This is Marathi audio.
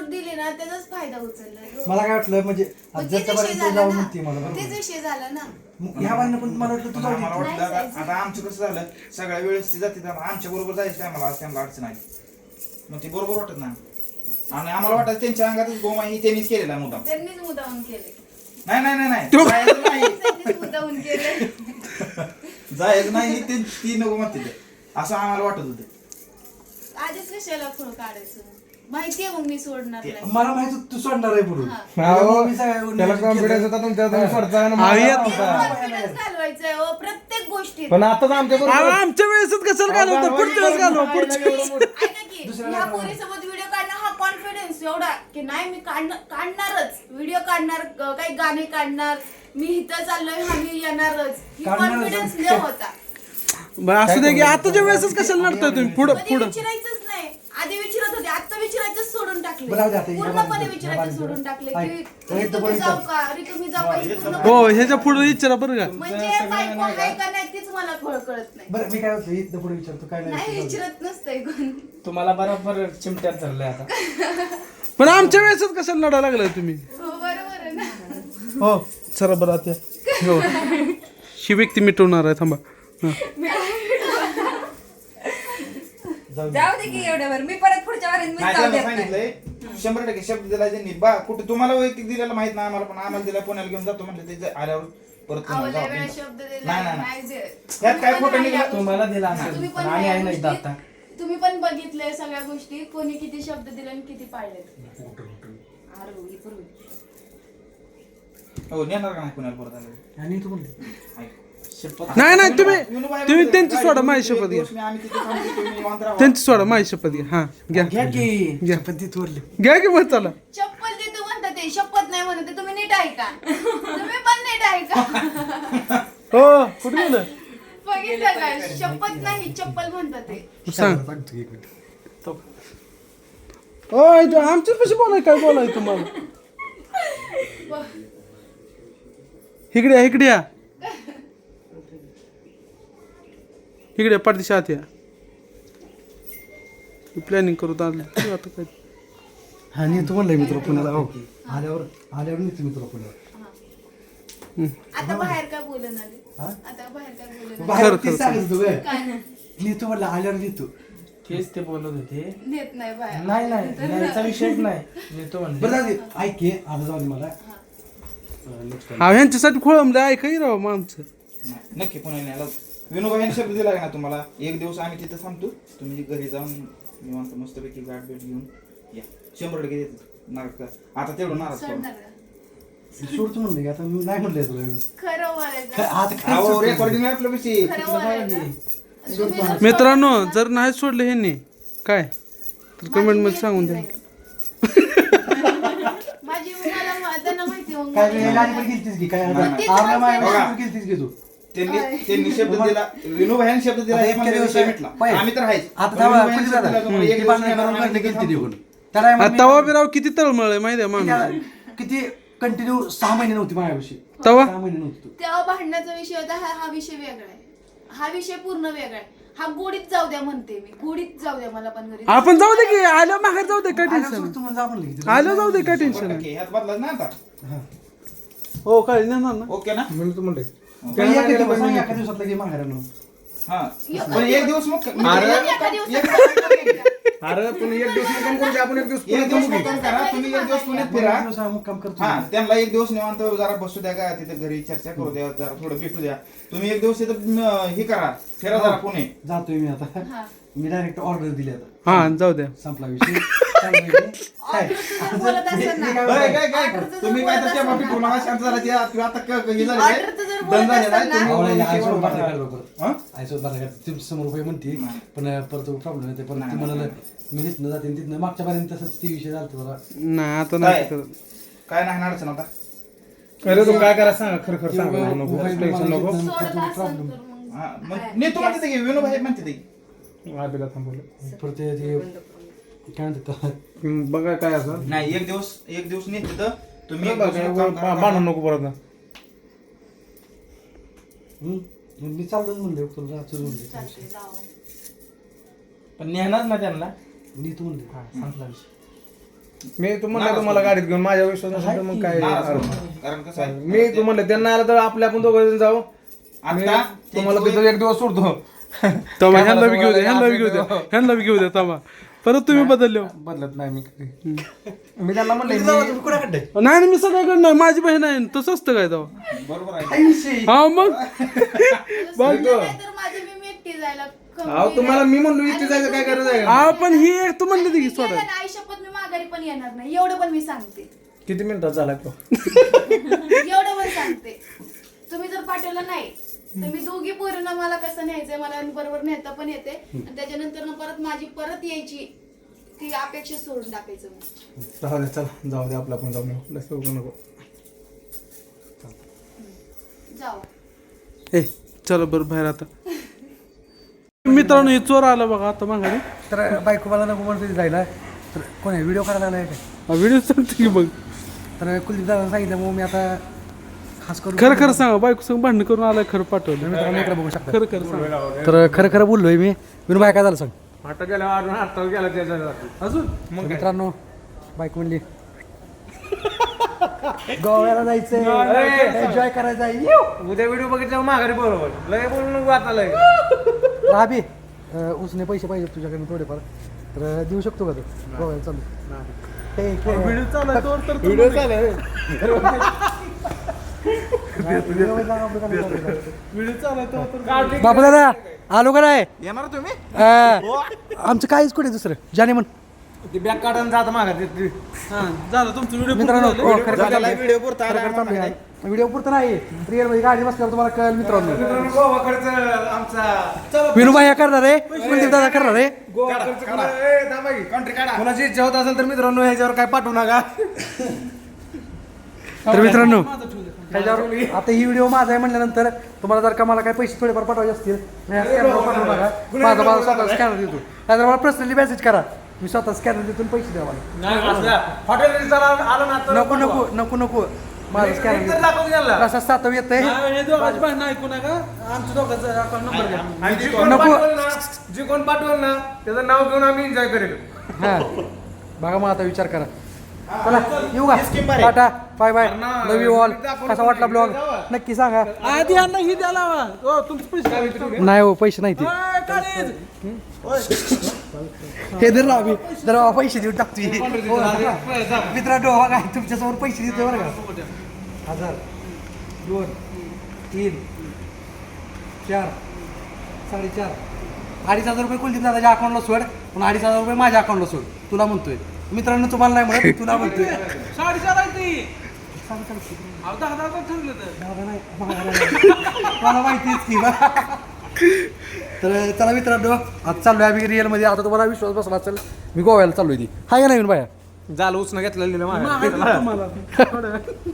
सूट दिली ना त्याचाच फायदा उचलला. ग. मला काय वाटलं म्हणजे तेच विषय तू झाला जाऊ ना म्हणते मला तेच बरोबर. विषय झाला ना. मग ह्या बाईनं पण मला वाटलं तू जाऊ दे. वाटलं आता आमचं कसं झालं सगळ्या वेळेस ती जाते त्यामुळे आमच्या बरोबर जायचं टायमाला आज त्यांना अडचण आली. मग ती बरोबर वाटत नाही. आणि आम्हाला वाटत त्यांच्या अंगातच गोमा ही त्यांनीच केलेला आहे मुद्दाम त्यांनीच मुदावून केले. नाही नाही नाही नाही. जायचं नाही. त्यांनीच मुदावून केले. जायचं नाही ही ते- ती नको म्हणते ते. असं आम्हाला वाटत होतं. आधीच कशाला फळ काढायचं? माहितीये मग मी सोडणार ते- नाही. मला माहीत होतं तू सोडणार आहे पुढे त्याला कॉन्फिडन्स होता तुमच्या तुम्ही सोडता आणि मला. आहे. नव्हता. कॉन्फिडन्स घालवायचंय हो, प्रत्येक गोष्टीत. पण आताच आमच्या बरोबर आमच्या वेळेसच कशाला घालवतं? पुढच्या वेळेस घालवा पुढच्या वेळेस ऐका की ह्या पोरीसोबत व्हिडिओ काढणं हा कॉन्फिडन्स एवढा की नाही मी काढणं काढणारच. व्हिडिओ काढणार ग- काही गाणे काढणार मी इथं चाललोय हा मी येणारच. ही काढणारच. कॉन्फिडन्स न होता. बरं, असू दे की आताच्या वेळेसच कशाला नडताय तुम्ही? पुढं कधी पुढं. विचारायचंच आधी विचारत होते आता विचारायचं सोडून टाकले. बरं, जाऊ दे आता, ह्या पूर्णपणे बाजूला, विचारायचं सोडून. टाकले की मी जाऊ. का? ऋतू मी जाऊ का? हे हो ह्याच्या पुढे विचारा बरं का. म्हणजे बायको आहे का? नाही तीच मला कळत नाही. बरं मी काय होतं इथं पुढे विचारतो काय नाही नाही विचारत. नसतंय कोण. तुम्हाला बरोबर चिमट्यात धरलंय आता. पण आमच्या वेळेसच कशाला लढा लागलाय तुम्ही? हो बरोबर आहे ना. हो. चला बरं आता हो ही व्यक्ती मिटवणार आहे थांबा. हा. जाऊ दे. की एवढ्यावर. मी परत पुढच्या वारीत मी नाही जाऊ त्यांना देत नाही. सांगितलंय शंभर टक्के शब्द दिला त्यांनी बा कुठे तुम्हाला वैयक्तिक दिलेला माहीत नाही आम्हाला पण आम्हाला दिला पुण्याला घेऊन जातो म्हणलं ते जे आल्यावर परत पुण्याला आवडल्या जाऊ वेळा आपण. शब्द नाही, दिला नाही, नाही. देत. यात काय तुम्ही खोटं पण निघालं? ह्या तुम्हाला दिला गोष्टी- असेल तुम्ही पण पण आम्ही ह्या आहे नाही गोष्टी- आता तुम्ही पण बघितलंय सगळ्या गोष्टी. कोणी किती शब्द दिले आणि किती पाळले आरोही पूर्वी हो नेणार का नाही पुण्याला परत आल्यावर? आणि तू म्हणले ऐक. नाही नाही तुम्ही तुम्ही त्यांची सोडा माझी शपथ घ्या. त्यांची सोडा माझी शपथ घ्या. हा घ्या. घ्या की. घ्या. शपथ ती थोरली घ्या की मग चला. चप्पल देतो म्हणतात ते शपथ नाही म्हणत ते तुम्ही नीट ऐका. तुम्ही पण नीट ऐका. हो कुठे गेलं? बघितलं का? शपथ नाही चप्पल म्हणतात ते. सांग. ओय तो आमच्या कशी बोलाय काय बोलाय तुम्हाला? इकडे या, इकडे या. इकडे पाठीशी आत या. प्लॅनिंग करू आलं आता काय? हा नाही तू म्हणलंय मित्र पुण्याला. हो. आल्यावर आल्यावर नाही तू मित्र पुण्याला. आता बाहेर काय हा? आता बाहेर बाहेर तू म्हणलं आल्यावर नेतो तेच ते बोलत होते. नेत नाही बाहेर. नाही नाही न्यायचा विषयच नाही. बरं म्हणले ऐक की आता जाऊ दे मला. नेक्स्ट हा ह्यांच्यासाठी खोळंबले ऐकाही राव माणसं. नाही, नक्की पुण्याला न्यायला विनोबाईने शब्द दिला का ना तुम्हाला? एक दिवस आम्ही तिथे थांबतो. तुम्ही घरी जाऊन निवांत मस्तपैकी गाठ भेट घेऊन या. शंभर टक्के देतो. नाराज का आता तेवढं नाराज करू? सोडतो म्हणलं आता मी नाही म्हणलंय तुला? रेकॉर्डिंग मित्रांनो जर नाही सोडले ह्यांनी काय? तर कमेंटमध्ये सांगून द्या. काय गेलतीस की? काय माया गेलतीस की तू? त्यांनी त्यांनी शब्द दिला. विनोबाईने शब्द दिला हे विषय. आम्ही तर आहेच. आता थांबा, विनोबाईने शब्द. दिला तुम्हाला, एक दिवस मी- तवा बिराव किती तळमळ आहे माहिती आहे माणूस? किती- किती कंटिन्यू सहा महिने नव्हती माझ्यापाशी तवा सहा महिने नव्हती तू. तेव्हा भांडणाचा विषय होता हा हा विषय वेगळा आहे. हा विषय पूर्ण वेगळा आहे. हा गोडीत जाऊ द्या म्हणते मी. गोडीत जाऊ द्या मला पण घरी. आपण जाऊ दे की आलं माघार जाऊ दे काय टेन्शन. आलं जाऊ दे काय टेन्शन. ह्यात बदलाच आता. हा. काय ना. ओके ना? म्हणून तू म्हणले पण एका दिवसात सांग, एका दिवसात लगे माघारानं. हा. पण एक दिवस मग अरे, एका दिवसात एक दिवस- अरे पण एक दिवस मुक्काम करू आपण एक दिवस एक दिवस मुक्काम करा तुम्ही एक दिवस पुण्यात फिरा एक दिवस मुक्काम करतो हा त्यांना एक दिवस निवांत जरा बसू द्या का तिथे घरी चर्चा करू द्या जरा थोडं भेटू द्या तुम्ही एक दिवस इथं म, हे करा फिरा जरा पुणे जातोय मी आता हा. मी डायरेक्ट ऑर्डर दिली आता हा जाऊ द्या संपला विषय. काय? ऑर्डर तुझं बोलत असेल ना मी काय काय तुम्ही काय तर त्या पिठू नका शांत झाला ते आता आता क- हे झालं? ऑर्डर तर जर बोलत असेल ना तुम्ही आईसोबत वर बाहेर बघा. काढलं परत. हा? आईसोबत बाहेर काढलं. ती समोर रुपये म्हणते. पण परत प्रॉब्लेम येते पण ती. म्हणाल मी तिथनं जाते तिथनं मागच्या पर्यंत तसंच ती विषय झाला जरा. नाही आता काय? नाही करत. काय नाही अडचण आता. अरे तू काय करा सांग खरं खरं सांग. नको टेन्शन नको. असेल तर मग. हा, मग नाही तू म्हणते की विनोबाई म्हणते ते. आबीला थांबवलं. परत ते ते काय म्हणतात हम्म, बघा काय असं. नाही एक दिवस एक दिवस नाही तिथं. तुम्ही एक बघा, दिवस काय करा. भांडण नको परत. ना हम्म? मग मी चाललो म्हणले तुला राहतो म्हणले. जाऊ. पण नेणार ना त्यांना. मी तू म्हणले हा संपला विषय. मी तुम्हाला तुम्हाला गाडीत घेऊन माझ्या विश्वास नसेल तर मग काय नाराज अरे. होऊ नका. कारण कसं आहे? मी तुम्हाला त्यांना आलं तर आपल्या आपण दोघं जण जाऊ. मी आता तुम्हाला ते तिथं एक दिवस सोडतो. काय ह्यांना बी घेऊ द्या ह्यांना बी घेऊ द्या ह्यांना बी घेऊ द्या तमा परत तुम्ही बदलले हो. बदलत नाही मी कधी. मी त्यांना म्हणलं मी- कुणाकडे नाही नाही, मी सगळ्याकडे नाही माझी बहीण आहे तसं असतं काय तेव्हा बरोबर आहे. हा मग? तर माझी मी एकटी जायला अहो तुम्हाला मी म्हणलो इथे जायचं काय गरज आहे? हा पण ही एक तू म्हणली ती की सोडा. आई शपथ मी माघारी पण येणार नाही. एवढं पण मी सांगते. किती मिनिटात झाला तो? एवढं पण सांगते. तुम्ही जर पाठवलं नाही तर मी दोघी पोरींना मला कसं न्यायचंय मला बरोबर नेता पण येते. आणि त्याच्यानंतर ना परत माझी परत यायची ती अपेक्षा सोडून टाकायचं मग. दे चला. जाऊ दे आपला आपण जाऊ नको नको. जाऊ. ए चला बरं बाहेर आता. मित्रांनो हे चोर आला बघा आता माघारी. तर बायको मला नको म्हणते जायला. तर कोण आहे? व्हिडिओ करायला लागलाय काय? व्हिडिओ सांगते की बघ तर कुलदीप दादा सांगितलं मग मी आता खास करून खरं खरं सांगा बायको संग भांडण करून आलाय खरं पाठवलं. मित्रांनो इकडे बघू शकता. खरं खरं सांगा. तर खरं खरं बोललोय मी. विनू बाय काय झालं सांग? आता गेला अजून आता गेला त्याच्या अजून? तर मित्रांनो बाईक म्हणली गोव्याला जायचंय. एन्जॉय करायचं आहे. येऊ. उद्या व्हिडिओ बघितल्यावर माघारी बरोबर लय बोलू नको आता लय. राबी. अं, उसने पैसे पाहिजे तुझ्याकडे थोडेफार. तर अं, देऊ शकतो का तू? गोव्याला चालू. हे, हे. व्हिडिओ चालू आहे तोवर तर तू व्हिडिओ चालू आहे. तोवर तर बापू दादा आलो का नाही? येणार तुम्ही? अं, आमचं काहीच कुठे दुसरं? जाणे म्हण. ती बॅग काढून जात हा झालं तुमचं व्हिडिओ मित्रांनो हो, खरं खरं झालेला चाललंय. व्हिडिओ पुरता. व्हिडिओ पुरतं नाही. रिअलमध्ये गाडी बसल्यावर तुम्हाला कळेल मित्रांनो. गोवाकडचं आमचा विनूबाई या करणार आहे. कुलदीप दादा करणार आहे. कुणाची इच्छा होत असेल तर मित्रांनो ह्याच्यावर काय पाठवू नका. तर मित्रांनो ह्याच्यावर आता ही व्हिडिओ माझा आहे म्हणल्यानंतर तुम्हाला जर का मला काही पैसे थोडेफार पाठवायचे असतील पाठवू नका माझा माझा स्वतः स्कॅनर देतो. नाहीतर मला पर्सनली मेसेज करा. मी स्वतः स्कॅनर देतो आणि पैसे द्या मला. हॉटेल आलो ना तर नको नको नको नको. दाखवून द्यायला. प्रसाद सातव येत आहे नाही, हे दोघांची भांडणं ऐकू नका. आमच्या दोघांचा अकाउंट नंबर घ्या. आणि जी कोण नको. पाठवल ना जी कोण पाठवल ना त्याचं नाव घेऊन आम्ही एन्जॉय करेल. हा. बघा मग आता विचार करा. चला येऊ का. Tata bye bye love you all कसा वाटला ब्लॉग. नक्की सांगा. आधी यांना ही द्याला नाही हो पैसे नाही ते. हे धर आम्ही जर पैसे देऊन टाकतो हे. मित्रांनो बघा तुमच्यासमोर पैसे देतो बरं का? हजार दोन तीन चार साडेचार. अडीच हजार रुपये कुलदीप दादाच्या अकाउंटला सोड. पण अडीच हजार रुपये माझ्या अकाउंटला सोड. तुला म्हणतोय. मित्रांनो तुम्हाला नाही म्हणत तुला म्हणतोय. साडेचार आहे ती. अहो, दहा दहा हजार ठरलं तर. मला माहितीच की. बा. तर चला मित्रांनो आता चाललोय आम्ही रिअलमध्ये आता तुम्हाला विश्वास बसला असेल मी गोव्याला चाललोय ती. हाय का नवीन बाया झालं उचना घेतलेलं तुम्हाला थोड्या वेळात.